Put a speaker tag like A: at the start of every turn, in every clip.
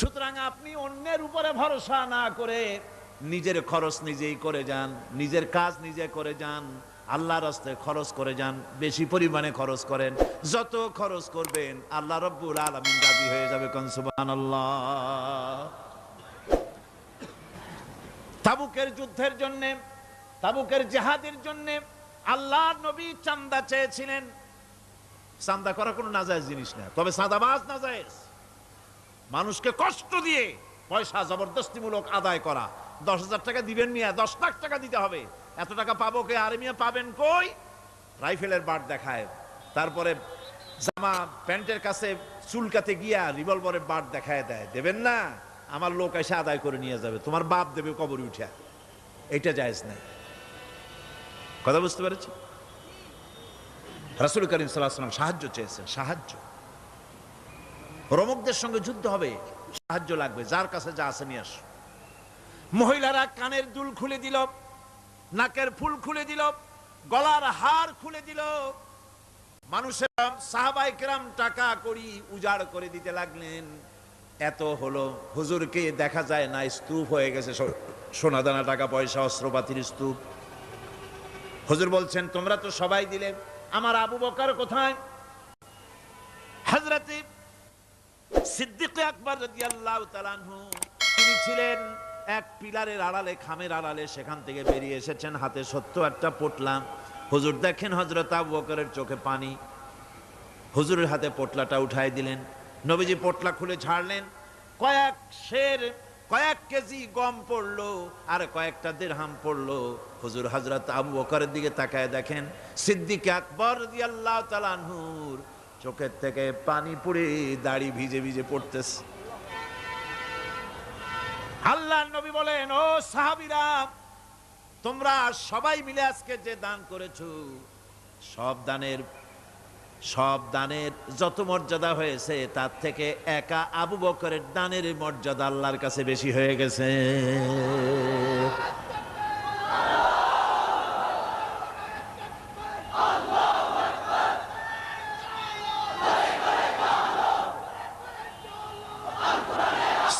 A: সুতরাং আপনি অন্যের উপরে ভরসা না করে নিজের খরচ নিজেই করে যান, নিজের কাজ নিজে করে যান আল্লাহ রাস্তায় খরচ করে যান, বেশি পরিমাণে খরচ করেন, যত খরচ করবেন, আল্লাহ রব্বুল আলমিন রাজি হয়ে যাবে কনসুবান আল্লাহ তাবুকের যুদ্ধের জন্যে, তাবুকের জেহাদের জন্য আল্লাহ নবী চান্দা চেয়েছিলেন। চান্দা করা কোনো নাজায়েজ জিনিস না, তবে সাদাবাজ নাজায়েজ। মানুষকে কষ্ট দিয়ে পয়সা জবরদস্তিমূলক আদায় করা। দশ হাজার টাকা দিবেন মিয়া, দশ লাখ টাকা দিতে হবে। এত টাকা পাবো কে? আরে মিয়া, পাবেন কই? রাইফেলের বাট দেখায়। তারপরে জামা প্যান্টের কাছে চুলকাতে গিয়া রিভলভারের বাট দেখায় দেয়। দেবেন না? আমার লোক এসে আদায় করে নিয়ে যাবে। তোমার বাপ দেবে কবর উঠা এটা জায়েজ নাই। কথা বুঝতে পেরেছি? রাসুল করিম সাল্লাহ সাল্লাম সাহায্য চেয়েছেন, সাহায্য। রমকদের সঙ্গে যুদ্ধ হবে, সাহায্য লাগবে, যার কাছে যা আছে নিয়ে আসো। মহিলারা কানের দুল খুলে দিল, নাকের ফুল খুলে দিল, গলার হার খুলে দিল। মানুষের সাহাবাই কেরাম টাকা করি উজাড় করে দিতে লাগলেন। এত হলো, হুজুরকে দেখা যায় না, স্তূপ হয়ে গেছে সোনাদানা টাকা পয়সা, অস্ত্রপাতির স্তূপ। হুজুর বলছেন, তোমরা তো সবাই দিলে, আমার আবু বকার কোথায়? হাজরাতে সিদ্দিক আকবর রাদিয়াল্লাহু তাআলা আনহু, তিনি ছিলেন এক পিলারের আড়ালে, খামের আড়ালে সেখান থেকে বেরিয়ে এসেছেন, হাতে সত্য একটা পোটলা। হুজুর দেখেন হযরত আবু বকরের চোখে পানি। হুজুরের হাতে পোটলাটা উঠাই দিলেন। নবীজি পোটলা খুলে ছাড়লেন। কয়েক শের, কয়েক কেজি গম পড়ল, আর কয়েকটা দেড়হাম পড়ল। হুজুর হজরত আবু বকরের দিকে তাকায় দেখেন, সিদ্দিক আকবর রাদিয়াল্লাহু তাআলা আনহুর চোখের থেকে পানি পড়ে দাড়ি ভিজে ভিজে পড়তেছে। আল্লাহ নবী বলেন, ও সাহাবীরা, তোমরা সবাই মিলে আজকে যে দান করেছ, সব দানের সব দানের যত মর্যাদা হয়েছে, তার থেকে একা আবু বকরের দানের মর্যাদা আল্লাহর কাছে বেশি হয়ে গেছে।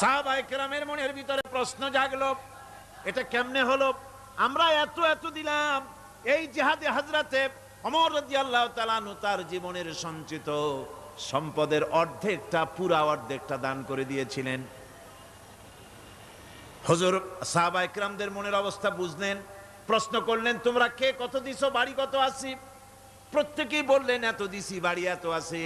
A: সাহাবায়ে মনের ভিতরে প্রশ্ন জাগলো, এটা কেমনে হলো? আমরা এত এত দিলাম, এই জিহাদে হাজরাতে অমর রাদিয়াল্লাহু তাআলা আনহু তার জীবনের সঞ্চিত সম্পদের অর্ধেকটা, পুরা অর্ধেকটা দান করে দিয়েছিলেন। হজুর সাহাবা ইকরামদের মনের অবস্থা বুঝলেন, প্রশ্ন করলেন, তোমরা কে? কত দিছো? বাড়ি কত আসি প্রত্যেকেই বললেন, এত দিছি, বাড়ি এত আছে।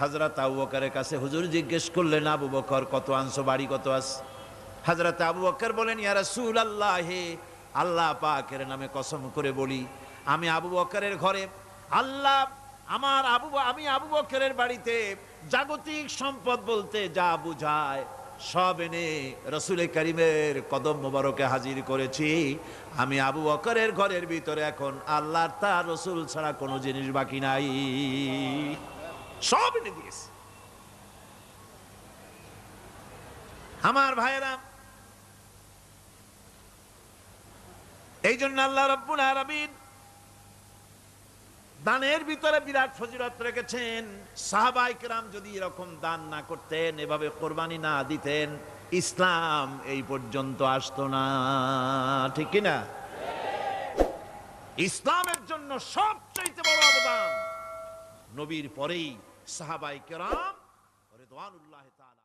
A: হাজরত আবু বকরের কাছে হুজুর জিজ্ঞেস করলেন, আবু বকর, কত আনছো, বাড়ি কত আস? হাজরত আবু বকর বলেন, ইয়া রাসূলুল্লাহ হে আল্লাহ পাকের নামে কসম করে বলি, আমি আবু বকরের ঘরে, আল্লাহ আমার আবু আমি আবু বকরের বাড়িতে জাগতিক সম্পদ বলতে যা বুঝায়, সব এনে রসুল করিমের কদম মোবারকে হাজির করেছি। আমি আবু বকরের ঘরের ভিতরে এখন আল্লাহর তার রসুল ছাড়া কোনো জিনিস বাকি নাই। সব এনে দিয়েছে। আমার ভাইয়েরা, এই জন্য আল্লাহ রব্বুল আলামিন দানের ভিতরে বিরাট ফজিলত রেখেছেন। সাহাবাই কেরাম যদি এরকম দান না করতেন, এভাবে কোরবানি না দিতেন, ইসলাম এই পর্যন্ত আসতো না। ঠিক কিনা? ইসলামের জন্য সবচাইতে বড় অবদান নবীর পরেই সাহাবাই কেরাম রেদওয়ানুল্লাহ তাআলা